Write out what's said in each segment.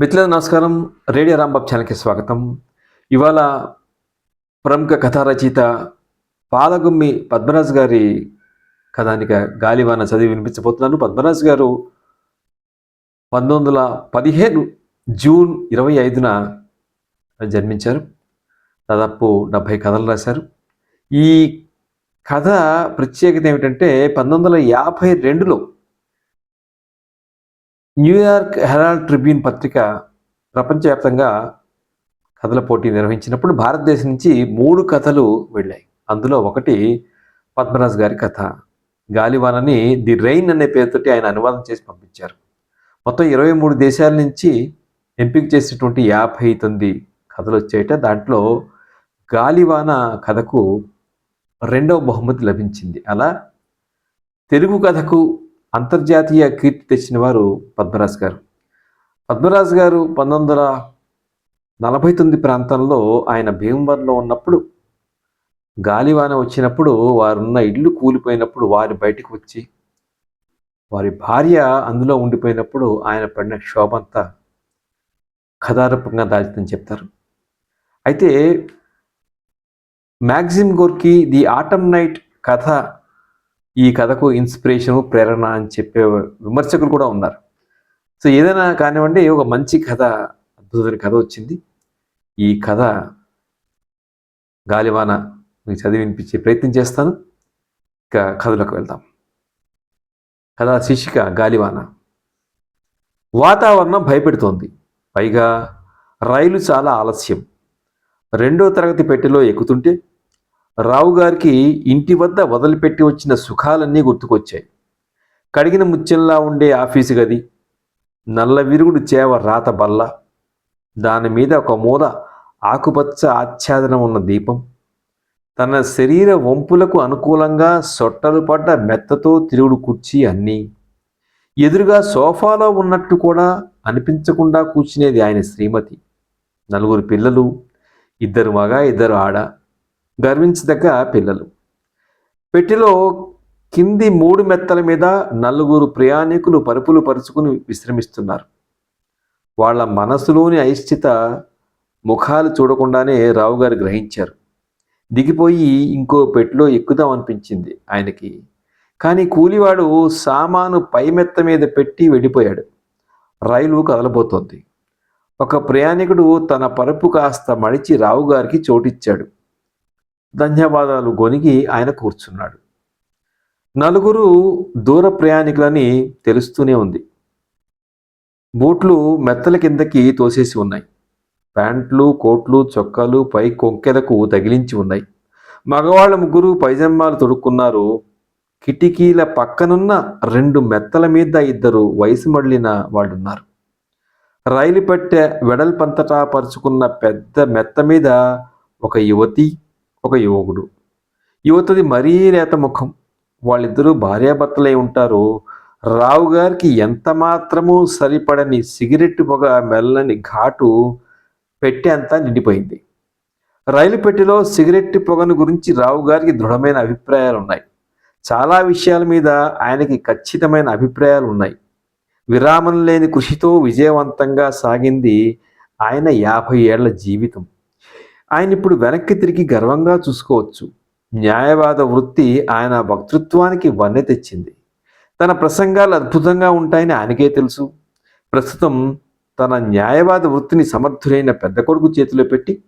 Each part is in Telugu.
మిత్రులకు నమస్కారం. రేడియో రాంబాబు ఛానల్కి స్వాగతం. ఇవాళ ప్రముఖ కథా రచయిత పాలగుమ్మి పద్మరాజు గారి కథానిక గాలివాన చదివి వినిపించబోతున్నాను. పద్మరాజు గారు పంతొమ్మిది వందల పదిహేను జూన్ ఇరవై ఐదున జన్మించారు. దాదాపు డెబ్భై కథలు రాశారు. ఈ కథ ప్రత్యేకత ఏమిటంటే పంతొమ్మిది వందల యాభై రెండులో న్యూయార్క్ హెరాల్డ్ ట్రిబ్యూన్ పత్రిక ప్రపంచవ్యాప్తంగా కథల పోటీ నిర్వహించినప్పుడు భారతదేశం నుంచి మూడు కథలు వెళ్ళాయి. అందులో ఒకటి పద్మరాజు గారి కథ. గాలివానని ది రెయిన్ అనే పేరుతోటి ఆయన అనువాదం చేసి పంపించారు. మొత్తం ఇరవై మూడు దేశాల నుంచి ఎంపిక చేసినటువంటి యాభై తొమ్మిది కథలు వచ్చాయట. దాంట్లో గాలివాన కథకు రెండవ బహుమతి లభించింది. అలా తెలుగు కథకు అంతర్జాతీయ కీర్తి తెచ్చిన వారు పద్మరాజు గారు. పద్మరాజు గారు పంతొమ్మిది వందల నలభై తొమ్మిది ప్రాంతంలో ఆయన భీమవరంలో ఉన్నప్పుడు గాలివాన వచ్చినప్పుడు వారున్న ఇల్లు కూలిపోయినప్పుడు వారి బయటకు వచ్చి వారి భార్య అందులో ఉండిపోయినప్పుడు ఆయన పడిన క్షోభంతా కథారూపంగా దాల్చిందని చెప్తారు. అయితే Maxim Gorky the autumn night కథ ఈ కథకు ఇన్స్పిరేషన్ ప్రేరణ అని చెప్పే విమర్శకులు కూడా ఉన్నారు. సో ఏదైనా కానివ్వండి ఒక మంచి కథ అద్భుతమైన కథ వచ్చింది. ఈ కథ గాలివాన మీకు చదివి వినిపించే ప్రయత్నం చేస్తాను. ఇక కథలోకి వెళ్దాం. కథ శీర్షిక గాలివాన. వాతావరణం భయపెడుతోంది. పైగా రైలు చాలా ఆలస్యం. రెండో తరగతి పెట్టెలో ఎక్కుతుంటే రావు గారికి ఇంటి వద్ద వదిలిపెట్టి వచ్చిన సుఖాలన్నీ గుర్తుకొచ్చాయి. కడిగిన ముత్యంలా ఉండే ఆఫీసు గది నల్ల విరుగుడు చేవ రాత బల్ల దాని మీద ఒక మూల ఆకుపచ్చ ఆచ్ఛాదనం ఉన్న దీపం తన శరీర వంపులకు అనుకూలంగా సొట్టలు పడ్డ మెత్తతో తిరుగుడు కుర్చీ అన్నీ. ఎదురుగా సోఫాలో ఉన్నట్టు కూడా అనిపించకుండా కూర్చునేది ఆయన శ్రీమతి. నలుగురు పిల్లలు ఇద్దరు మగ ఇద్దరు ఆడ. గర్వించదగ్గ పిల్లలు. పెట్టెలో కింది మూడు మెత్తల మీద నలుగురు ప్రయాణికులు పరుపులు పరుచుకుని విశ్రమిస్తున్నారు. వాళ్ళ మనసులోని అయిష్టిత ముఖాలు చూడకుండానే రావు గారు గ్రహించారు. దిగిపోయి ఇంకో పెట్టెలో ఎక్కుదాం అనిపించింది ఆయనకి. కానీ కూలివాడు సామాను పై మెత్త మీద పెట్టి వెళ్ళిపోయాడు. రైలు కదలబోతోంది. ఒక ప్రయాణికుడు తన పరుపు కాస్త మడిచి రావుగారికి చోటిచ్చాడు. ధన్యవాదాలు గొనిగి ఆయన కూర్చున్నాడు. నలుగురు దూర ప్రయాణికులని తెలుస్తూనే ఉంది. బూట్లు మెత్తల కిందకి తోసేసి ఉన్నాయి. ప్యాంట్లు కోట్లు చొక్కాలు పై కొంకెలకు తగిలించి ఉన్నాయి. మగవాళ్ళ ముగ్గురు పైజమ్మాలు తొడుక్కున్నారు. కిటికీల పక్కనున్న రెండు మెత్తల మీద ఇద్దరు వయసు మళ్ళిన వాళ్ళున్నారు. రైలు పెట్టె వెడల్పంతటా పరుచుకున్న పెద్ద మెత్త మీద ఒక యువతి ఒక యువకుడు. యువతది మరీ లేత ముఖం. వాళ్ళిద్దరూ భార్యాభర్తలై ఉంటారు. రావు గారికి ఎంత మాత్రమూ సరిపడని సిగరెట్ పొగ మెల్లని ఘాటు పెట్టె అంతా నిండిపోయింది. రైలు పెట్టెలో సిగరెట్ పొగను గురించి రావు గారికి దృఢమైన అభిప్రాయాలు ఉన్నాయి చాలా విషయాల మీద ఆయనకి ఖచ్చితమైన అభిప్రాయాలు ఉన్నాయి విరామం లేని కృషితో విజయవంతంగా సాగింది ఆయన యాభై ఏళ్ళ జీవితం. ఆయన ఇప్పుడు వెనక్కి తిరిగి గర్వంగా చూసుకోవచ్చు. న్యాయవాద వృత్తి ఆయన వక్తృత్వానికి వన్నె తెచ్చింది. తన ప్రసంగాలు అద్భుతంగా ఉంటాయని ఆయనకే తెలుసు. ప్రస్తుతం తన న్యాయవాద వృత్తిని సమర్థులైన పెద్ద కొడుకు చేతిలో పెట్టి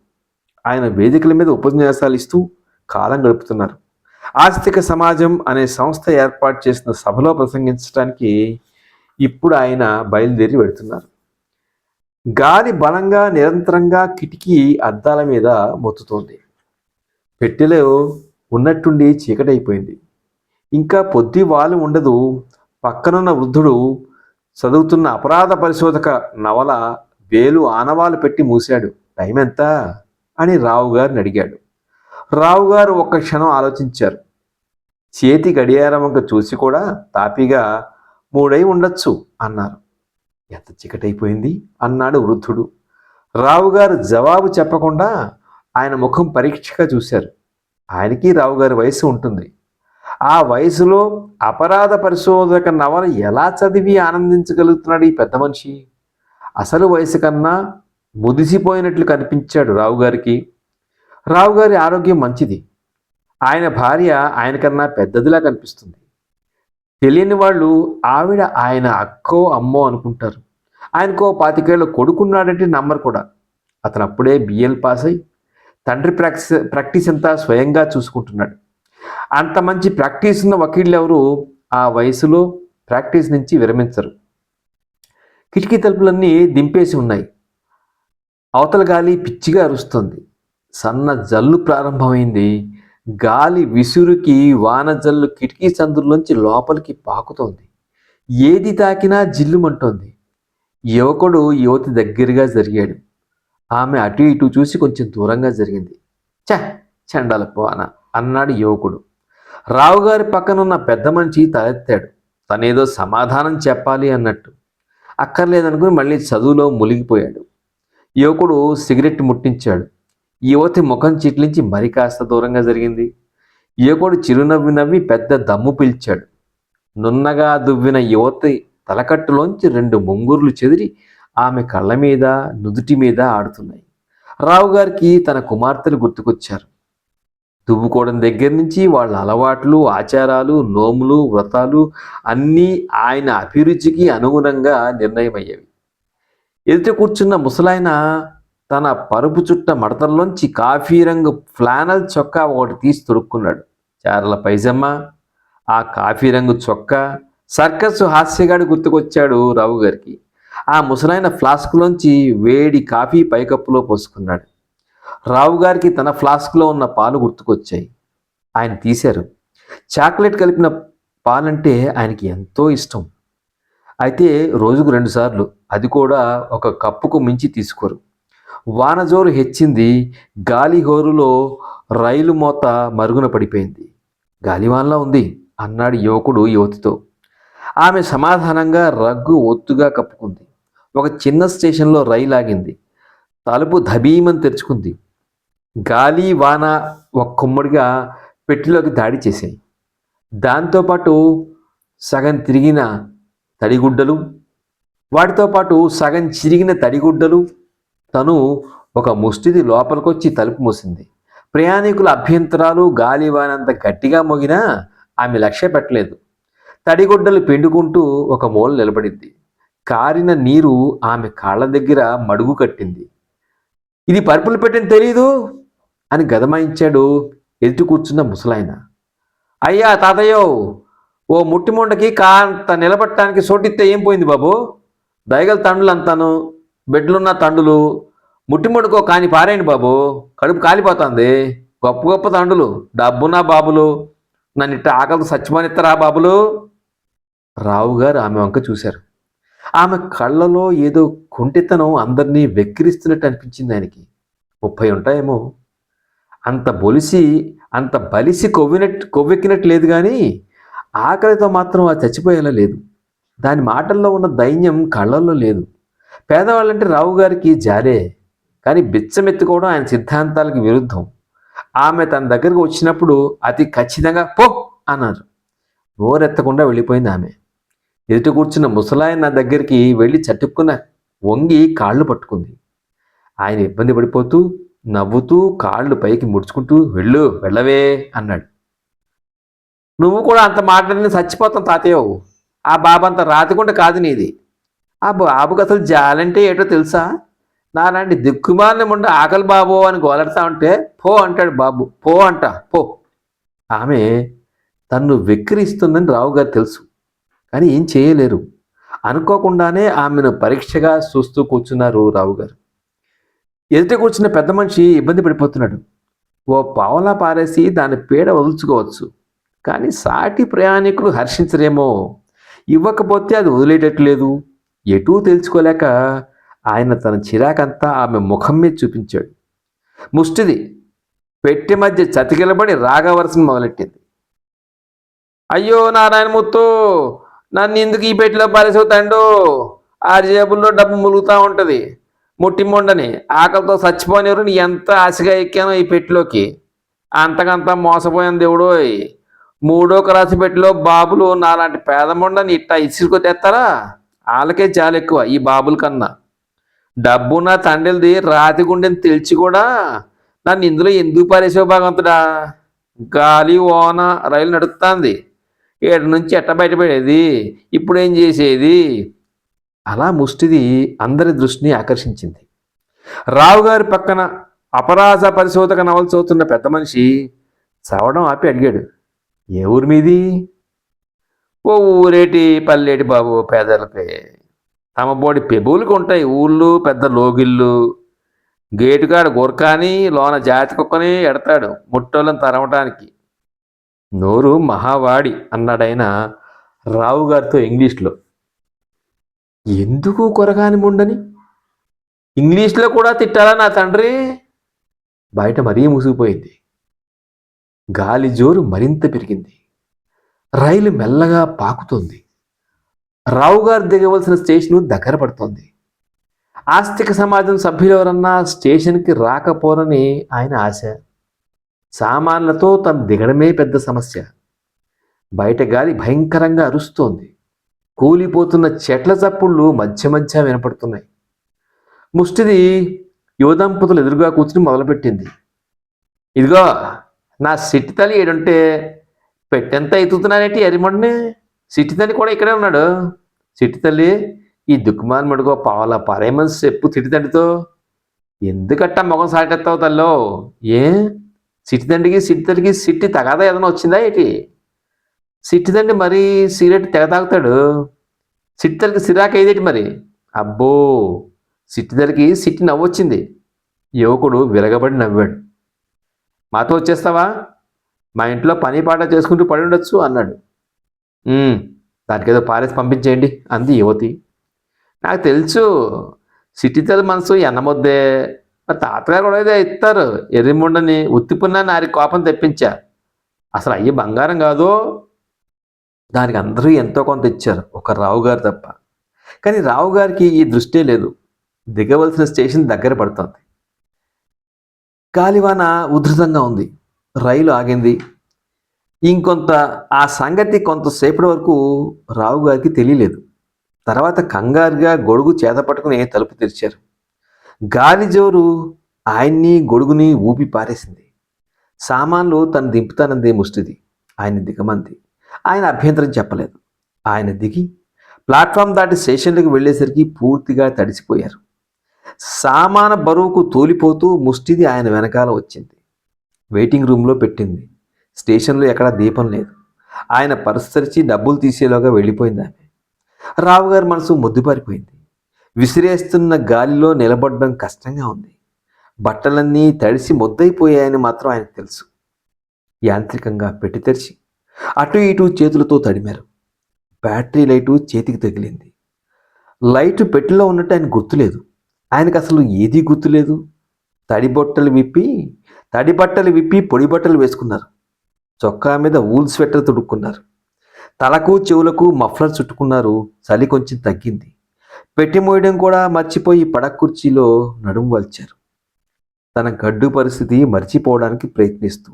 ఆయన వేదికల మీద ఉపన్యాసాలు ఇస్తూ కాలం గడుపుతున్నారు. ఆస్తిక సమాజం అనే సంస్థ ఏర్పాటు చేసిన సభలో ప్రసంగించడానికి ఇప్పుడు ఆయన బయలుదేరి వెళుతున్నారు. గాలి బలంగా నిరంతరంగా కిటికీ అద్దాల మీద మొత్తుతోంది. పెట్టెలో ఉన్నట్టుండి చీకటైపోయింది. ఇంకా పొద్దు వాలు ఉండదు. పక్కనున్న వృద్ధుడు చదువుతున్న అపరాధ పరిశోధక నవల వేలు ఆనవాలు పెట్టి మూశాడు. టైం ఎంత అని రావు గారిని అడిగాడు. రావు గారు ఒక్క క్షణం ఆలోచించారు. చేతి గడియారం వంక చూసి కూడా తాపీగా మూడై ఉండొచ్చు అన్నారు. ఎంత చికటైపోయింది? అన్నాడు వృద్ధుడు. రావుగారు జవాబు చెప్పకుండా ఆయన ముఖం పరీక్షగా చూశారు. ఆయనకి రావుగారి వయసు ఉంటుంది. ఆ వయసులో అపరాధ పరిశోధక నవల ఎలా చదివి ఆనందించగలుగుతున్నాడు ఈ పెద్ద మనిషి? అసలు వయసు కన్నా ముదిసిపోయినట్లు కనిపించాడు రావుగారికి. రావుగారి ఆరోగ్యం మంచిది. ఆయన భార్య ఆయనకన్నా పెద్దదిలా కనిపిస్తుంది. తెలియని వాళ్ళు ఆవిడ ఆయన అక్కో అమ్మో అనుకుంటారు. ఆయనకో పాతికేళ్ళ కొడుకున్నాడంటే నమ్మరు కూడా. అతను అప్పుడే బిఎల్ పాస్ అయి తండ్రి ప్రాక్టీస్ ప్రాక్టీస్ అంతా స్వయంగా చూసుకుంటున్నాడు. అంత మంచి ప్రాక్టీస్ ఉన్న వకీళ్ళు ఎవరు ఆ వయసులో ప్రాక్టీస్ నుంచి విరమించరు. కిటికీ తలుపులన్నీ దింపేసి ఉన్నాయి. అవతల గాలి పిచ్చిగా అరుస్తుంది. సన్న జల్లు ప్రారంభమైంది. గాలి విసురుకి వాన జల్లు కిటికీ సందుల్లోంచి లోపలికి పాకుతోంది. ఏది తాకినా జిల్లుమంటోంది. యువకుడు యువతి దగ్గరగా జరిగాడు. ఆమె అటు ఇటు చూసి కొంచెం దూరంగా జరిగింది. చ చండాలపో అన అన్నాడు యువకుడు. రావుగారి పక్కనున్న పెద్ద మనిషి తలెత్తాడు. తనేదో సమాధానం చెప్పాలి అన్నట్టు. అక్కర్లేదనుకుని మళ్ళీ చదువులో మునిగిపోయాడు. యువకుడు సిగరెట్ ముట్టించాడు. యువతి ముఖం చిట్లించి మరి కాస్త దూరంగా జరిగింది. యువకుడు చిరునవ్వి నవ్వి పెద్ద దమ్ము పిలిచాడు. నున్నగా దువ్విన యువతి తలకట్టులోంచి రెండు ముంగుర్లు చెదిరి ఆమె కళ్ళ మీద నుదుటి మీద ఆడుతున్నాయి. రావు గారికి తన కుమార్తెలు గుర్తుకొచ్చారు. దువ్వుకోవడం దగ్గర నుంచి వాళ్ళ అలవాట్లు ఆచారాలు నోములు వ్రతాలు అన్నీ ఆయన అభిరుచికి అనుగుణంగా నిర్ణయమయ్యేవి. ఎదుట కూర్చున్న ముసలాయన తన పరుపు చుట్ట మడతల్లోంచి కాఫీ రంగు ఫ్లానల్ చొక్కా ఒకటి తీసి తొడుక్కున్నాడు. చారల పైజమ్మ ఆ కాఫీ రంగు చొక్కా సర్కస్ హాస్యగాడు గుర్తుకొచ్చాడు రావు గారికి. ఆ ముసలాయన ఫ్లాస్క్లోంచి వేడి కాఫీ పైకప్పులో పోసుకున్నాడు. రావు గారికి తన ఫ్లాస్క్లో ఉన్న పాలు గుర్తుకొచ్చాయి. ఆయన తీశారు. చాక్లెట్ కలిపిన పాలంటే ఆయనకి ఎంతో ఇష్టం. అయితే రోజుకు రెండుసార్లు అది కూడా ఒక కప్పుకు మించి తీసుకోరు. వానజోరు హెచ్చింది. గాలిగోరులో రైలు మోత మరుగున పడిపోయింది. గాలివాన్లా ఉంది అన్నాడు యువకుడు యువతితో. ఆమె సమాధానంగా రగ్గు ఒత్తుగా కప్పుకుంది. ఒక చిన్న స్టేషన్లో రైలు ఆగింది. తలుపు ధబీమని తెరుచుకుంది. గాలి వాన ఒక కుమ్మడిగా పెట్టిలోకి దాడి చేశాయి. దాంతోపాటు సగం తిరిగిన తడిగుడ్డలు వాటితో పాటు సగం చిరిగిన తడిగుడ్డలు తను ఒక ముష్టిది లోపలికొచ్చి తలుపు మూసింది. ప్రయాణికుల అభ్యంతరాలు గాలి వానంత గట్టిగా మోగినా ఆమె లక్ష్య పెట్టలేదు. తడిగుడ్డలు పిండుకుంటూ ఒక మూల నిలబడింది. కారిన నీరు ఆమె కాళ్ళ దగ్గర మడుగు కట్టింది. ఇది పరుపులు పెట్టిన తెలీదు అని గదమాయించాడు ఎదుటి కూర్చున్న ముసలాయన. అయ్యా తాతయ్యో ఓ ముట్టిమొండకి కాంత నిలబట్టడానికి సోటిస్తే ఏం పోయింది బాబు? దయగల తండ్రులు అంతాను బెడ్లున్న తండ్రులు ముట్టిమొడుకో కాని పారేయండి బాబు. కడుపు కాలిపోతుంది. గొప్ప గొప్ప తండ్రులు డబ్బున్న బాబులు. నన్ను ఇట్ట ఆకలితో సత్యమనిస్తారా బాబులు? రావు గారు ఆమె వంక చూశారు. ఆమె కళ్ళలో ఏదో కుంటితనం అందరినీ వెక్కిరిస్తున్నట్టు అనిపించింది ఆయనకి. ముప్పై ఉంటాయేమో. అంత బొలిసి అంత బలిసి కొవ్వినట్టు కొవ్వెక్కినట్టు లేదు కానీ ఆకలితో మాత్రం అది చచ్చిపోయేలా లేదు. దాని మాటల్లో ఉన్న దైన్యం కళ్ళల్లో లేదు. పేదవాళ్ళంటే రావు గారికి జాలే కానీ బిచ్చమెత్తుకోవడం ఆయన సిద్ధాంతాలకు విరుద్ధం. ఆమె తన దగ్గరకు వచ్చినప్పుడు అతి ఖచ్చితంగా పో అన్నారు. నోరెత్తకుండా వెళ్ళిపోయింది ఆమె. ఎదుట కూర్చున్న ముసలాయన నా దగ్గరికి వెళ్ళి చట్టుకున్న వంగి కాళ్ళు పట్టుకుంది. ఆయన ఇబ్బంది పడిపోతూ నవ్వుతూ కాళ్ళు పైకి ముడుచుకుంటూ వెళ్ళు వెళ్ళవే అన్నాడు. నువ్వు కూడా అంత మాట్లాడిన చచ్చిపోతాం తాతయ్యవు ఆ బాబు అంత రాతికుంట కాదు నీది. ఆ బాబుకి అసలు జాలంటే ఏటో తెలుసా? నాలాంటి దిక్కుమాలిన ఉండి ఆకలి బాబు అని గోలడతా ఉంటే పో అంటాడు బాబు. పో అంట. పో. ఆమె తన్ను వెక్కిరిస్తుందని రావు గారు తెలుసు. కానీ ఏం చేయలేరు. అనుకోకుండానే ఆమెను పరీక్షగా చూస్తూ కూర్చున్నారు రావు గారు. ఎదుట కూర్చున్న పెద్ద మనిషి ఇబ్బంది పడిపోతున్నాడు. ఓ పావలా పారేసి దాని పీడ వదులుచుకోవచ్చు. కానీ సాటి ప్రయాణికులు హర్షించరేమో. ఇవ్వకపోతే అది వదిలేటట్లేదు ఎటూ తెలుసుకోలేక ఆయన తన చిరాకంతా ఆమె ముఖం మీద చూపించాడు. ముష్టిది పెట్టి మధ్య చతికిలబడి రాగవలసిన మొదలెట్టింది. అయ్యో నారాయణమూర్తు నన్ను ఎందుకు ఈ పెట్టిలో పారేసవుతాండు? ఆ జేబుల్లో డబ్బు ములుగుతూ ఉంటుంది. ముట్టిమొండని ఆకలితో చచ్చిపోయినరు నీ ఎంత ఆశగా ఎక్కానో ఈ పెట్టిలోకి. అంతకంతా మోసపోయాను దేవుడోయ్ మూడో క్రాసి పెట్టిలో బాబులు నాలాంటి పేద మొండని ఇట్టా ఇసుకొతేస్తారా వాళ్ళకే చాలా ఎక్కువ ఈ బాబుల కన్నా. డబ్బు నా తండ్రిది రాతి గుండెని తెలిసి కూడా నన్ను ఇందులో ఎందుకు పారేసావు భగవంతుడా? గాలి ఓన రైలు నడుపుతుంది. ఏడు నుంచి ఎట్ట బయటపడేది? ఇప్పుడేం చేసేది? అలా ముష్టిది అందరి దృష్టిని ఆకర్షించింది. రావు గారి పక్కన అపరాధ పరిశోధక నవలు చదువుతున్న పెద్ద మనిషి చదవడం ఆపి అడిగాడు ఏ ఊరి మీది? ఓ ఊరేటి పల్లెటి బాబు పేదలకే. తమ బోడి పెబులకు ఉంటాయి ఊళ్ళు పెద్ద లోగిళ్ళు. గేటుగాడు గురకాని లోన జాతి కుక్కని ఎడతాడు ముట్టోళ్ళని తరమటానికి. నోరు మహావాడి అన్నాడైన రావు గారితో ఇంగ్లీష్లో. ఎందుకు కొరగాని ముండని? ఇంగ్లీష్లో కూడా తిట్టాలా నా తండ్రి? బయట మరీ ముసిగిపోయింది. గాలి జోరు మరింత పెరిగింది. రైలు మెల్లగా పాకుతోంది. రావుగారు దిగవలసిన స్టేషను దగ్గర పడుతోంది. ఆస్తిక సమాజం సభ్యులెవరన్నా స్టేషన్కి రాకపోరని ఆయన ఆశ. సామాన్లతో తను దిగడమే పెద్ద సమస్య. బయట గాలి భయంకరంగా అరుస్తోంది. కూలిపోతున్న చెట్ల చప్పుళ్ళు మధ్య మధ్య వినపడుతున్నాయి. ముష్టిది యువదంపతులు ఎదురుగా కూర్చుని మొదలుపెట్టింది. ఇదిగో నా సిట్టి తల్లి ఏడుంటే పెట్టెంత ఎత్తుతున్నానేటి ఎరిమడిని సిట్టి తల్లి కూడా ఇక్కడే ఉన్నాడు. సిట్టి తల్లి ఈ దుక్కుమాన్ మడుగో పావలా పారేమని చెప్పు సిట్టి తండ్రితో ఎందుకట్ట మొగం సాటెత్తావు తల్లో? ఏ? సిట్టి తండ్రికి సిట్టి తల్లికి సిట్టి తగాదా ఏదైనా వచ్చిందా ఏంటి? సిట్టి తండ్రి మరీ సిగరెట్ తెగ తాగుతాడు. సిట్టి తల్లికి సిరాకు అయ్యేటి మరి? అబ్బో! సిట్టి తల్లికి సిట్టి నవ్వొచ్చింది. యువకుడు విరగబడి నవ్వాడు. మాతో వచ్చేస్తావా? మా ఇంట్లో పని పాట చేసుకుంటూ పడి ఉండొచ్చు అన్నాడు. దానికేదో పారేసి పంపించేయండి అంది యువతి. నాకు తెలుసు సిటీతల మనసు ఎన్నమొద్దే. మా తాతగారు కూడా ఏదో ఇస్తారు. ఎర్రిముండని ఉత్తిపున్నా నారి కోపం తెప్పించా. అసలు అయ్యి బంగారం కాదు? దానికి అందరూ ఎంతో కొంత ఇచ్చారు ఒక రావు గారు తప్ప. కానీ రావు గారికి ఈ దృష్టే లేదు. దిగవలసిన స్టేషన్ దగ్గర పడుతుంది. గాలివాన ఉధృతంగా ఉంది. రైలు ఆగింది. ఇంకొంత ఆ సంగతి కొంతసేపటి వరకు రావు గారికి తెలియలేదు. తర్వాత కంగారుగా గొడుగు చేత పట్టుకుని తలుపు తెరిచారు. గాలి జోరు ఆయన్ని గొడుగుని ఊపి పారేసింది. సామాన్లు తను దింపుతానంది ముష్టిది ఆయన దిగమంది. ఆయన అభ్యంతరం చెప్పలేదు. ఆయన దిగి ప్లాట్ఫామ్ దాటి స్టేషన్లకు వెళ్ళేసరికి పూర్తిగా తడిసిపోయారు. సామాన బరువుకు తోలిపోతూ ముష్టిది ఆయన వెనకాల వచ్చింది. వెయిటింగ్ రూమ్లో పెట్టింది. స్టేషన్లో ఎక్కడా దీపం లేదు. ఆయన పర్సు తెరిచి డబ్బులు తీసేలోగా వెళ్ళిపోయింది ఆమె. రావు గారి మనసు ముద్దుపారిపోయింది విసిరేస్తున్న గాలిలో నిలబడడం కష్టంగా ఉంది. బట్టలన్నీ తడిసి మొద్దైపోయాయని మాత్రం ఆయనకు తెలుసు. యాంత్రికంగా పెట్టి తెరిచి అటు ఇటు చేతులతో తడిమారు. బ్యాటరీ లైటు చేతికి తగిలింది. లైటు పెట్టెలో ఉన్నట్టు ఆయన గుర్తులేదు. ఆయనకు అసలు ఏదీ గుర్తులేదు? తడిబొట్టలు విప్పి తడి బట్టలు విప్పి పొడి బట్టలు వేసుకున్నారు. చొక్కా మీద ఊల్ స్వెటర్ తొడుక్కున్నారు. తలకు చెవులకు మఫ్లర్ చుట్టుకున్నారు. చలి కొంచెం తగ్గింది. పెట్టి మోయడం కూడా మర్చిపోయి పడక కుర్చీలో నడుము వల్చారు. తన గడ్డు పరిస్థితి మర్చిపోవడానికి ప్రయత్నిస్తూ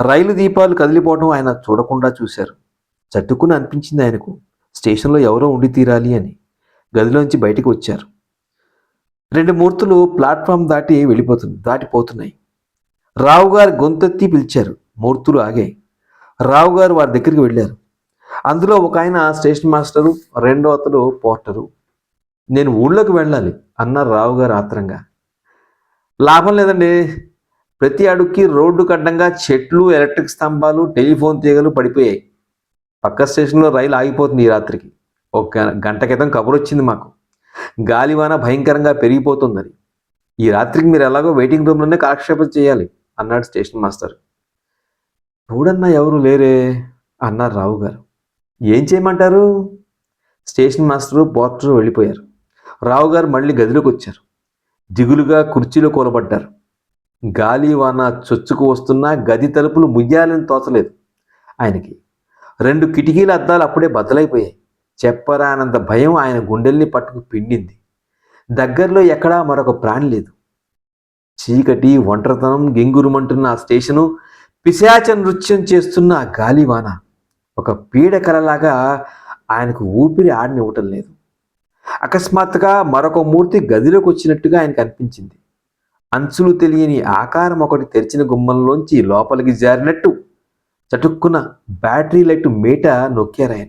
రైలు దీపాలు కదిలిపోవడం ఆయన చూడకుండా చూశారు. చట్టుకుని అనిపించింది ఆయనకు స్టేషన్లో ఎవరో ఉండి తీరాలి అని. గదిలోంచి బయటికి వచ్చారు. రెండు మూర్తులు ప్లాట్ఫామ్ దాటి వెళ్ళిపోతుంది దాటిపోతున్నాయి. రావు గారు గొంతెత్తి పిలిచారు మూర్తులు ఆగాయి రావు గారు వారి దగ్గరికి వెళ్ళారు. అందులో ఒక ఆయన స్టేషన్ మాస్టరు రెండో అతడు పోర్టరు. నేను ఊళ్ళోకి వెళ్ళాలి అన్నారు రావు గారు ఆత్రంగా. లాభం లేదండి. ప్రతి అడుగుకి రోడ్డు కడ్డంగా చెట్లు ఎలక్ట్రిక్ స్తంభాలు టెలిఫోన్ తీగలు పడిపోయాయి. పక్క స్టేషన్లో రైలు ఆగిపోతుంది ఈ రాత్రికి. ఒక గంట క్రితం కబురు వచ్చింది మాకు. గాలివాన భయంకరంగా పెరిగిపోతుందని. ఈ రాత్రికి మీరు ఎలాగో వెయిటింగ్ రూమ్లోనే కాలక్షేపం చేయాలి. అన్నాడు స్టేషన్ మాస్టర్. చూడన్నా ఎవరు లేరే? అన్నారు రావు గారు. ఏం చేయమంటారు? స్టేషన్ మాస్టరు పోర్టరు వెళ్ళిపోయారు. రావు గారు మళ్ళీ గదిలోకి వచ్చారు. దిగులుగా కుర్చీలో కూలబడ్డారు. గాలి వాన చొచ్చుకు వస్తున్నా గది తలుపులు ముయ్యాలని తోచలేదు ఆయనకి. రెండు కిటికీల అద్దాలు అప్పుడే బద్దలైపోయాయి. చెప్పరానంత భయం ఆయన గుండెల్ని పట్టుకు పిండింది. దగ్గరలో ఎక్కడా మరొక ప్రాణి లేదు. చీకటి ఒంటరితనం గెంగురుమంటున్న ఆ స్టేషను పిశాచ నృత్యం చేస్తున్న ఆ గాలివాన. ఒక పీడకలలాగా ఆయనకు ఊపిరి ఆడనివ్వటం లేదు. అకస్మాత్తుగా మరొక మూర్తి గదిలోకి వచ్చినట్టుగా ఆయనకు అనిపించింది. అంచులు తెలియని ఆకారం ఒకటి తెరిచిన గుమ్మంలోంచి లోపలికి జారినట్టు చటుక్కున బ్యాటరీ లైట్ మీట నొక్కారాయన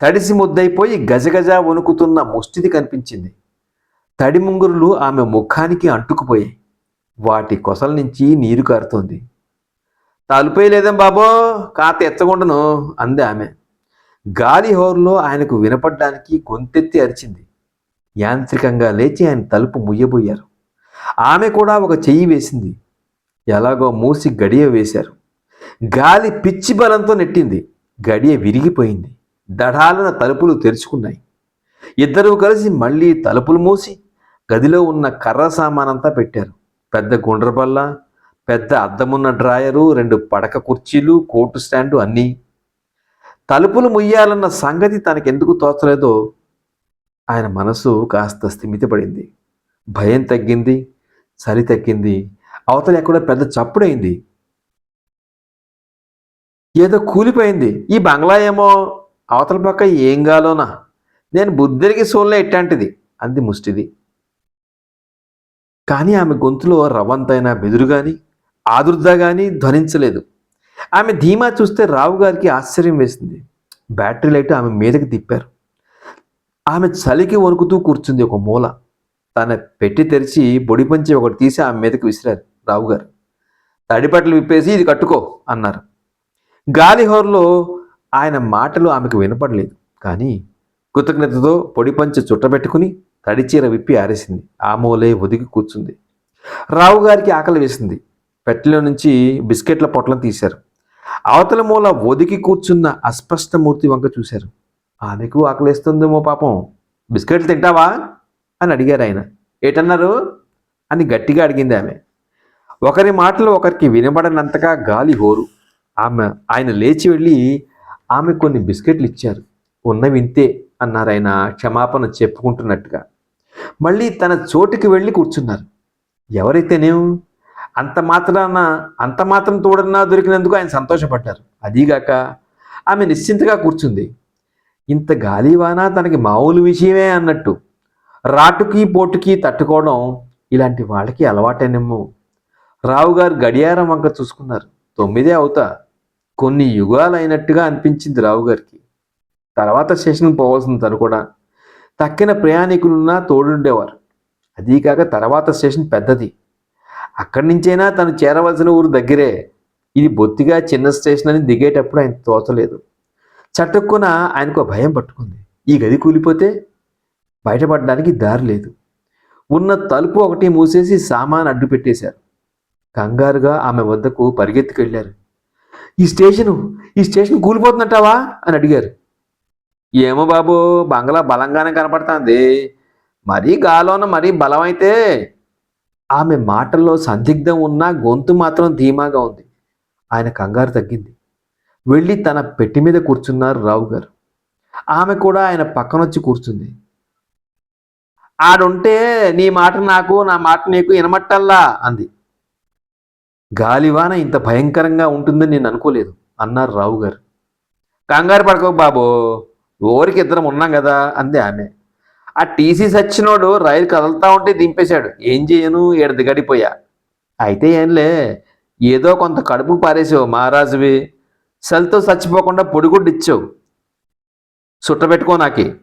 తడిసి ముద్దైపోయి గజగజ వణుకుతున్న ముష్టిది కనిపించింది. తడి ముంగురులు ఆమె ముఖానికి అంటుకుపోయాయి. వాటి కొసల నుంచి నీరు కారుతోంది. తలుపేయలేదేం బాబో? కాత ఎచ్చగుండను అంది ఆమె. గాలి హోరులో ఆయనకు వినపడ్డానికి గొంతెత్తి అరిచింది. యాంత్రికంగా లేచి ఆయన తలుపు ముయ్యబోయారు. ఆమె కూడా ఒక చెయ్యి వేసింది. ఎలాగో మూసి గడియ వేశారు. గాలి పిచ్చి బలంతో నెట్టింది. గడియ విరిగిపోయింది. దడాలన తలుపులు తెరుచుకున్నాయి. ఇద్దరూ కలిసి మళ్ళీ తలుపులు మూసి గదిలో ఉన్న కర్ర సామానంతా పెట్టారు. పెద్ద గుండ్రబల్ల పెద్ద అద్దమున్న డ్రాయరు రెండు పడక కుర్చీలు కోటు స్టాండు అన్నీ. తలుపులు ముయ్యాలన్న సంగతి తనకెందుకు తోచలేదో ఆయన మనసు కాస్త స్థిమితపడింది. భయం తగ్గింది చలి తగ్గింది. అవతల ఎక్కడో పెద్ద చప్పుడైంది. ఏదో కూలిపోయింది. ఈ బంగ్లా ఏమో అవతల పక్క ఏం గాలోనా? నేను బుద్ధిరికి సోల్లో ఎట్టాంటిది అంది ముష్టిది. కానీ ఆమె గొంతులో రవంతైనా బెదురు కానీ ఆదుర్ద కానీ ధ్వనించలేదు. ఆమె ధీమా చూస్తే రావు గారికి ఆశ్చర్యం వేసింది. బ్యాటరీ లైట్ ఆమె మీదకి తిప్పారు. ఆమె చలికి వణుకుతూ కూర్చుంది ఒక మూల. తన పెట్టి తెరిచి బొడి పంచి ఒకటి తీసి ఆమె మీదకి విసిరారు రావు గారు. తడిపట్లు విప్పేసి ఇది కట్టుకో అన్నారు. గాలి హోర్లో ఆయన మాటలు ఆమెకు వినపడలేదు. కానీ కృతజ్ఞతతో పొడి పంచి చుట్టబెట్టుకుని తడిచీర విప్పి ఆరేసింది. ఆ ఒదిగి కూర్చుంది. రావు గారికి ఆకలి వేసింది. పెట్టెలో నుంచి బిస్కెట్ల పొట్లను తీశారు. అవతల మూల ఒదిగి కూర్చున్న అస్పష్టమూర్తి వంక చూశారు. ఆమెకు ఆకలిస్తుందేమో పాపం. బిస్కెట్లు తింటావా? అని అడిగారు ఆయన. ఏటన్నారు? అని గట్టిగా అడిగింది ఆమె. ఒకరి మాటలు ఒకరికి వినబడనంతగా గాలి హోరు. ఆమె ఆయన లేచి వెళ్ళి ఆమె కొన్ని బిస్కెట్లు ఇచ్చారు. ఉన్న వింతే అన్నారు ఆయన క్షమాపణ చెప్పుకుంటున్నట్టుగా. మళ్ళీ తన చోటుకి వెళ్ళి కూర్చున్నారు. ఎవరైతేనేం అంత మాత్రాన అంత మాత్రం తోడన్నా దొరికినందుకు ఆయన సంతోషపడ్డారు. అదీగాక ఆమె నిశ్చింతగా కూర్చుంది. ఇంత గాలివాన తనకి మామూలు విషయమే అన్నట్టు రాటుకి పోటుకి తట్టుకోవడం ఇలాంటి వాళ్ళకి అలవాటేనేమో. రావుగారు గడియారం వంక చూసుకున్నారు. తొమ్మిదే అవుతా. కొన్ని యుగాలు అయినట్టుగా అనిపించింది రావుగారికి. తర్వాత స్టేషన్కి పోవాల్సింది తను కూడా. తక్కిన ప్రయాణికులున్నా తోడుండేవారు. అదీకాక తర్వాత స్టేషన్ పెద్దది. అక్కడి నుంచైనా తను చేరవలసిన ఊరు దగ్గరే. ఇది బొత్తిగా చిన్న స్టేషన్ అని దిగేటప్పుడు ఆయన తోచలేదు. చటుక్కున ఆయనకు భయం పట్టుకుంది. ఈ గది కూలిపోతే బయటపడడానికి దారి లేదు. ఉన్న తలుపు ఒకటి మూసేసి సామాన్ అడ్డు పెట్టేశారు. కంగారుగా ఆమె వద్దకు పరిగెత్తుకెళ్ళారు. ఈ స్టేషను ఈ స్టేషన్ కూలిపోతుందంటావా? అని అడిగారు. ఏమో బాబు బంగ్లా బలంగానే కనపడుతుంది. మరీ గాలోన మరీ బలమైతే ఆమె మాటల్లో సందిగ్ధం ఉన్నా గొంతు మాత్రం ధీమాగా ఉంది. ఆయన కంగారు తగ్గింది. వెళ్ళి తన పెట్టి మీద కూర్చున్నారు రావు గారు. ఆమె కూడా ఆయన పక్కనొచ్చి కూర్చుంది. ఆడుంటే నీ మాట నాకు నా మాట నీకు వినమట్టల్లా అంది. గాలివాన ఇంత భయంకరంగా ఉంటుందని నేను అనుకోలేదు అన్నారు రావు గారు. కంగారు పడకో బాబో. ఊరికి ఇద్దరం ఉన్నాం కదా అంది ఆమె. ఆ టీసీ సచ్చినోడు రైలు కదులుతా ఉంటే దింపేశాడు. ఏం చేయను? ఏడు గడిపోయా. అయితే ఏంలే ఏదో కొంత కడుపు పారేసావు మహారాజువి. సెల్తో చచ్చిపోకుండా పొడిగుడ్డు ఇచ్చావు సుట్టబెట్టుకో నాకి.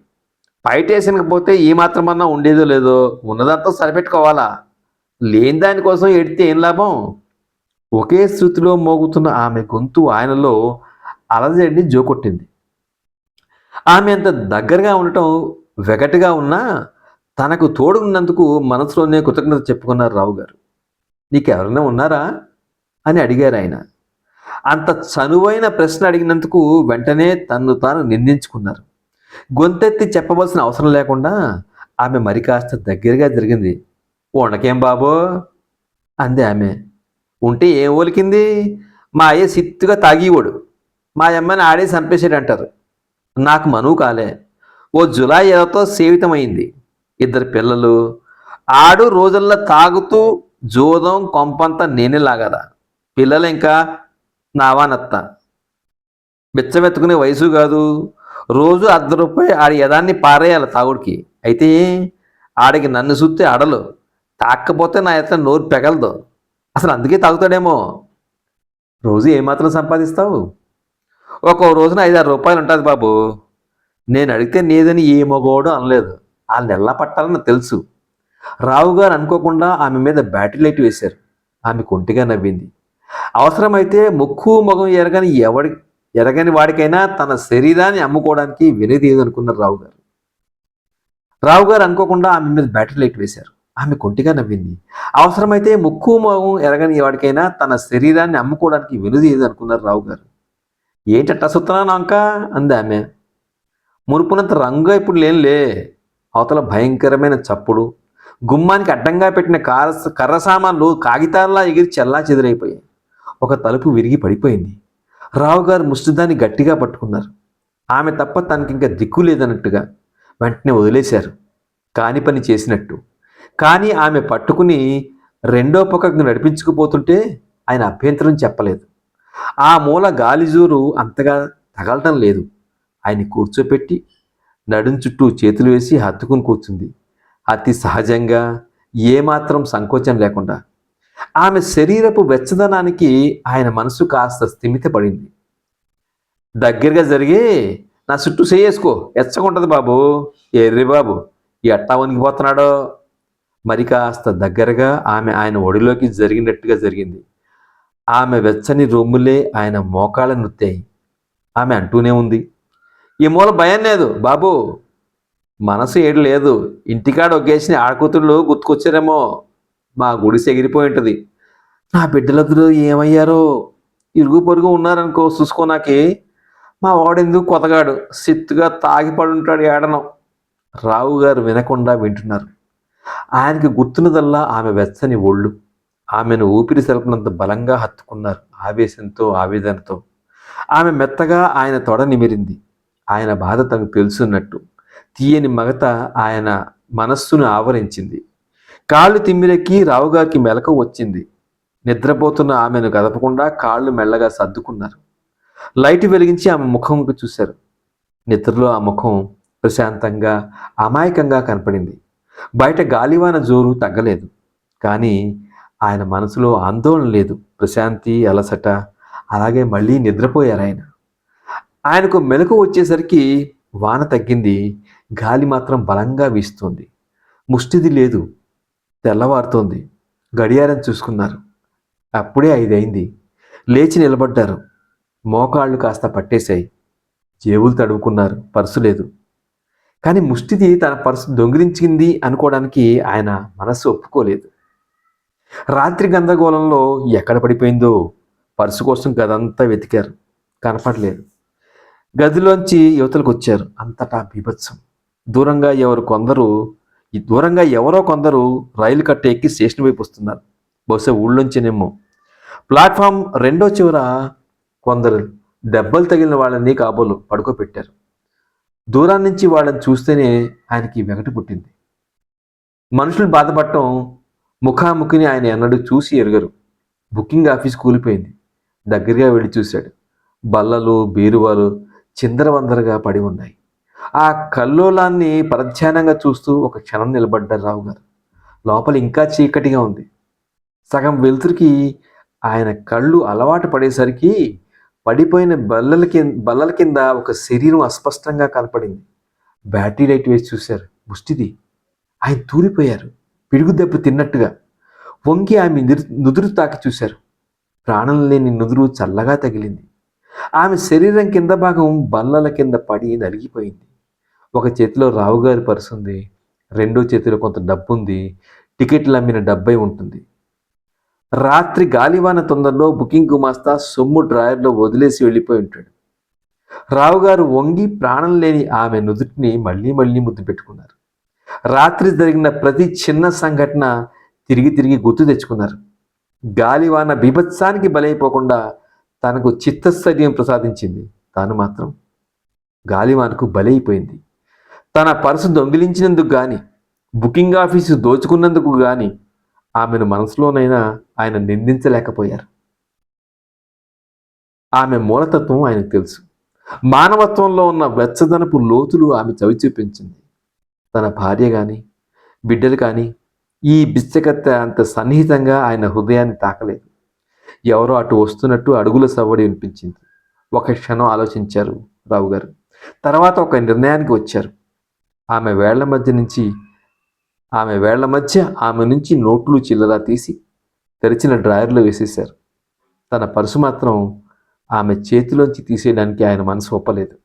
బయటేసనకపోతే ఈ మాత్రమన్నా ఉండేదో లేదో ఉన్నదంతా సరిపెట్టుకోవాలా? లేని దానికోసం ఎడితే ఏం లాభం? ఒకే స్థుతిలో మోగుతున్న ఆమె గొంతు ఆయనలో అలజడిని జోకొట్టింది. ఆమె అంత దగ్గరగా ఉండటం వెగటగా ఉన్నా తనకు తోడున్నందుకు మనసులోనే కృతజ్ఞత చెప్పుకున్నారు రావు గారు. నీకెవరైనా ఉన్నారా? అని అడిగారు ఆయన. అంత చనువైన ప్రశ్న అడిగినందుకు వెంటనే తన్ను తాను నిందించుకున్నారు. గొంతెత్తి చెప్పవలసిన అవసరం లేకుండా ఆమె మరి కాస్త దగ్గరగా జరిగింది. ఉండకేం బాబో? అంది ఆమె. ఉంటే ఏం ఓలికింది? మా అయ్య సిత్తుగా తాగేవాడు. మా అమ్మని ఆడే చంపేసాడు అంటారు నాకు మనువు కాలే. ఓ జులై ఏదతో సేవితమైంది. ఇద్దరు పిల్లలు ఆడు రోజుల్లో తాగుతూ జోదం కొంపంతా నేనే లాగదా. పిల్లలు ఇంకా నావానత్త. బిచ్చమెత్తుకునే వయసు కాదు. రోజు అర్ధ రూపాయి ఆడి యదాన్ని పారేయాలి తాగుడికి. అయితే ఆడికి నన్ను చూస్తే అడలు తాకపోతే నా ఎట్లా నోరు పెగలదు. అసలు అందుకే తాగుతాడేమో. రోజు ఏమాత్రం సంపాదిస్తావు? ఒక్కో రోజున ఐదారు రూపాయలు ఉంటుంది బాబు. నేను అడిగితే నీదని ఏ మగోడు అనలేదు. వాళ్ళని ఎలా పట్టాలని తెలుసు. రావు గారు అనుకోకుండా ఆమె మీద బ్యాటరీ లైట్ వేశారు. ఆమె కొంటిగా నవ్వింది. అవసరమైతే ముక్కు మొగం ఎరగని ఎవడి ఎరగని వాడికైనా తన శరీరాన్ని అమ్ముకోవడానికి వినదీయదు అనుకున్నారు రావు గారు? రావు గారు అనుకోకుండా ఆమె మీద బ్యాటరీ లైట్ వేశారు. ఆమె కొంటిగా నవ్వింది. అవసరమైతే ముక్కు మొగం ఎరగని వాడికైనా తన శరీరాన్ని అమ్ముకోవడానికి వినదీయదు అనుకున్నారు రావు గారు? ఏంటట్టా సుత్తనాక అంది ఆమె. మునుపునంత రంగు ఇప్పుడు లేనులే. అవతల భయంకరమైన చప్పుడు. గుమ్మానికి అడ్డంగా పెట్టిన కార కర్ర సామాన్లు కాగితాల్లా ఎగిరి చెల్లా చెదిరైపోయాయి. ఒక తలుపు విరిగి పడిపోయింది. రావు గారు ముష్టిదాన్ని గట్టిగా పట్టుకున్నారు. ఆమె తప్ప తనకి ఇంకా దిక్కు లేదన్నట్టుగా వెంటనే వదిలేశారు. కాని పని చేసినట్టు. కానీ ఆమె పట్టుకుని రెండో పక్కకు నడిపించుకుపోతుంటే ఆయన అభ్యంతరం చెప్పలేదు. ఆ మూల గాలిజూరు అంతగా తగలటం లేదు. ఆయన కూర్చోపెట్టి నడుం చుట్టూ చేతులు వేసి హత్తుకుని కూర్చుంది. అతి సహజంగా ఏమాత్రం సంకోచం లేకుండా. ఆమె శరీరపు వెచ్చదనానికి ఆయన మనసు కాస్త స్థిమితపడింది. దగ్గరగా జరిగి నా చుట్టూ చేయేసుకో ఎచ్చకుంటది బాబు. ఎర్రి బాబు ఎట్టా వణికిపోతున్నాడో మరి కాస్త దగ్గరగా ఆమె ఆయన ఒడిలోకి జరిగినట్టుగా జరిగింది. ఆమె వెచ్చని రొమ్ములే ఆయన మోకాళ్ళ నృత్యాయి ఆమె అంటూనే ఉంది. ఈ మూల భయం లేదు బాబు. మనసు ఏడు లేదు. ఇంటికాడ ఒగ్గేసిన ఆడకూతుళ్ళు గుర్తుకొచ్చారేమో. మా గుడిసె ఎగిరిపోయి ఉంటుంది. నా బిడ్డలద్దరు ఏమయ్యారో? ఇరుగు పొరుగు ఉన్నారనుకో చూసుకోనాకి మా వాడెందుకు కొతగాడు? సిత్తుగా తాగిపడుంటాడు ఏడనం. రావు గారు వినకుండా వింటున్నారు. ఆయనకి గుర్తున్నదల్లా ఆమె వెచ్చని ఒళ్ళు. ఆమెను ఊపిరి సెలపినంత బలంగా హత్తుకున్నారు ఆవేశంతో ఆవేదనతో. ఆమె మెత్తగా ఆయన తొడ నిమిరింది. ఆయన బాధ తనకు తెలుసున్నట్టు. తీయని మగత ఆయన మనస్సును ఆవరించింది. కాళ్ళు తిమ్మిరెక్కి రావుగారికి మెలకు వచ్చింది. నిద్రపోతున్న ఆమెను గదపకుండా కాళ్ళు మెల్లగా సర్దుకున్నారు. లైట్ వెలిగించి ఆమె ముఖంకు చూశారు. నిద్రలో ఆ ముఖం ప్రశాంతంగా అమాయకంగా కనపడింది. బయట గాలివాన జోరు తగ్గలేదు. కానీ ఆయన మనసులో ఆందోళన లేదు. ప్రశాంతి అలసట అలాగే మళ్ళీ నిద్రపోయారు ఆయన. ఆయనకు మెలకు వచ్చేసరికి వాన తగ్గింది. గాలి మాత్రం బలంగా వీస్తుంది. ముష్టిది లేదు. తెల్లవారుతోంది. గడియారం చూసుకున్నారు. అప్పుడే ఐదైంది. లేచి నిలబడ్డారు. మోకాళ్ళు కాస్త పట్టేశాయి. జేబులు తడువుకున్నారు. పర్సు లేదు. కానీ ముష్టిది తన పర్సు దొంగిలించింది అనుకోవడానికి ఆయన మనస్సు ఒప్పుకోలేదు. రాత్రి గందరగోళంలో ఎక్కడ పడిపోయిందో పర్సు కోసం గదంతా వెతికారు. కనపడలేదు. గదిలోంచి యువతలకు వచ్చారు. అంతటా బీభత్సం. దూరంగా ఎవరు కొందరు దూరంగా ఎవరో కొందరు రైలు కట్ట ఎక్కి స్టేషన్ వైపు వస్తున్నారు. బహుశా ఊళ్ళోంచినేమో. ప్లాట్ఫామ్ రెండో చివర కొందరు దెబ్బలు తగిలిన వాళ్ళని కాబోలు పడుకోబెట్టారు. దూరం నుంచి వాళ్ళని చూస్తేనే ఆయనకి వెగటి పుట్టింది. మనుషులు బాధపడటం ముఖాముఖిని ఆయన ఎన్నడూ చూసి ఎరగరు. బుకింగ్ ఆఫీస్ కూలిపోయింది. దగ్గరగా వెళ్ళి చూశాడు. బల్లలు బీరువాలు చిందరవందరగా పడి ఉన్నాయి. ఆ కల్లోలాన్ని పరధ్యానంగా చూస్తూ ఒక క్షణం నిలబడ్డారు రావు గారు. లోపల ఇంకా చీకటిగా ఉంది. సగం వెలుతురికి ఆయన కళ్ళు అలవాటు పడేసరికి పడిపోయిన బల్లల కింద బల్లల కింద ఒక శరీరం అస్పష్టంగా కనపడింది. బ్యాటరీ లైట్ వేసి చూశారు. ముష్టిది. ఆయన తూలిపోయారు పిడుగు దెబ్బ తిన్నట్టుగా వంగి ఆమె నిరు- నుదురు తాకి చూశారు. ప్రాణం లేని నుదురు చల్లగా తగిలింది. ఆమె శరీరం కింద భాగం బల్లల కింద పడి నలిగిపోయింది. ఒక చేతిలో రావుగారి పర్సు ఉంది. రెండో చేతిలో కొంత డబ్బు ఉంది టికెట్లు అమ్మిన డబ్బై ఉంటుంది. రాత్రి గాలివాన తొందరలో బుకింగ్ గుమాస్తా సొమ్ము డ్రాయర్లో వదిలేసి వెళ్ళిపోయి ఉంటాడు. రావుగారు వంగి ప్రాణం లేని ఆమె నుదుటిని మళ్ళీ మళ్ళీ ముద్దు పెట్టుకున్నారు. రాత్రి జరిగిన ప్రతి చిన్న సంఘటన తిరిగి తిరిగి గుర్తు తెచ్చుకున్నారు. గాలివాన బీభత్సానికి బలైపోకుండా తనకు చిత్తస్థైర్యం ప్రసాదించింది. తాను మాత్రం గాలివానకు బలైపోయింది. తన పర్సు దొంగిలించినందుకు కానీ బుకింగ్ ఆఫీసు దోచుకున్నందుకు కానీ ఆమెను మనసులోనైనా ఆయన నిందించలేకపోయారు. ఆమె మూలతత్వం ఆయనకు తెలుసు. మానవత్వంలో ఉన్న వెచ్చదనపు లోతులు ఆమె చవి చూపించింది తన భార్య కానీ బిడ్డలు కానీ ఈ బిచ్చకత్త అంత సన్నిహితంగా ఆయన హృదయాన్ని తాకలేదు. ఎవరో అటు వస్తున్నట్టు అడుగుల సవ్వడి వినిపించింది. ఒక క్షణం ఆలోచించారు రావు గారు. తర్వాత ఒక నిర్ణయానికి వచ్చారు. ఆమె వేళ్ళ మధ్య నుంచి ఆమె వేళ్ళ మధ్య ఆమె నుంచి నోట్లు చిల్లరా తీసి తెరిచిన డ్రాయర్లో వేసేశారు. తన పర్సు మాత్రం ఆమె చేతిలోంచి తీసేయడానికి ఆయన మనసు ఒప్పలేదు.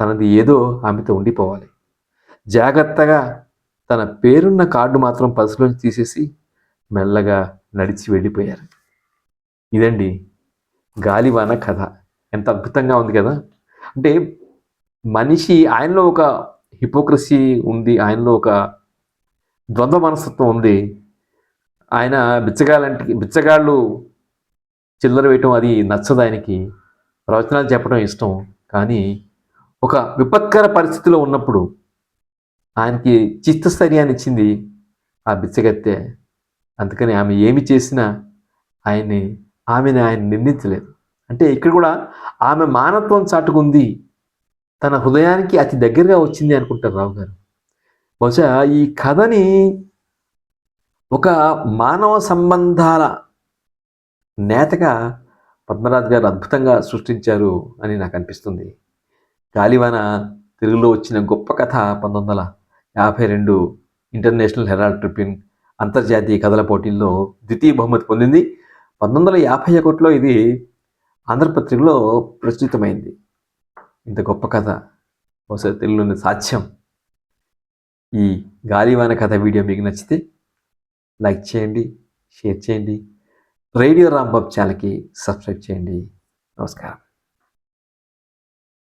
తనది ఏదో ఆమెతో ఉండిపోవాలి. జాగ్రత్తగా తన పేరున్న కార్డు మాత్రం పర్సులోంచి తీసేసి మెల్లగా నడిచి వెళ్ళిపోయారు. ఇదండి గాలివాన కథ. ఎంత అద్భుతంగా ఉంది కదా! అంటే మనిషి ఆయనలో ఒక హిపోక్రసీ ఉంది ఆయనలో ఒక ద్వంద్వ మనస్తత్వం ఉంది. ఆయన బిచ్చగాళ్ళంటి బిచ్చగాళ్ళు చిల్లర వేయటం అది నచ్చదు ఆయనకి. ప్రవచనాలు చెప్పడం ఇష్టం. కానీ ఒక విపత్కర పరిస్థితిలో ఉన్నప్పుడు ఆయనకి చిత్తస్థైర్యాన్ని ఇచ్చింది ఆ బిచ్చగత్తె. అందుకని ఆమె ఏమి చేసినా ఆయన్ని ఆమెని ఆయన నిందించలేదు. అంటే ఇక్కడ కూడా ఆమె మానత్వం చాటుకుంది. తన హృదయానికి అతి దగ్గరగా వచ్చింది అనుకుంటారు రావు గారు. బహుశా ఈ కథని ఒక మానవ సంబంధాల నేతగా పద్మరాజు గారు అద్భుతంగా సృష్టించారు అని నాకు అనిపిస్తుంది. గాలివాన తెలుగులో వచ్చిన గొప్ప కథ పంతొమ్మిది వందల యాభై రెండు ఇంటర్నేషనల్ హెరాల్డ్ ట్రిబ్యూన్ అంతర్జాతీయ కథల పోటీల్లో ద్వితీయ బహుమతి పొందింది. పంతొమ్మిది వందల యాభై ఒకటిలో ఇది ఆంధ్రపత్రికలో ప్రచురితమైంది. ఇంత గొప్ప కథ బహుశా తెలుగులోని సాధ్యం. ఈ గాలివాన కథ వీడియో మీకు నచ్చితే లైక్ చేయండి షేర్ చేయండి. రేడియో రాంబాబ్ ఛానల్కి సబ్స్క్రైబ్ చేయండి. నమస్కారం.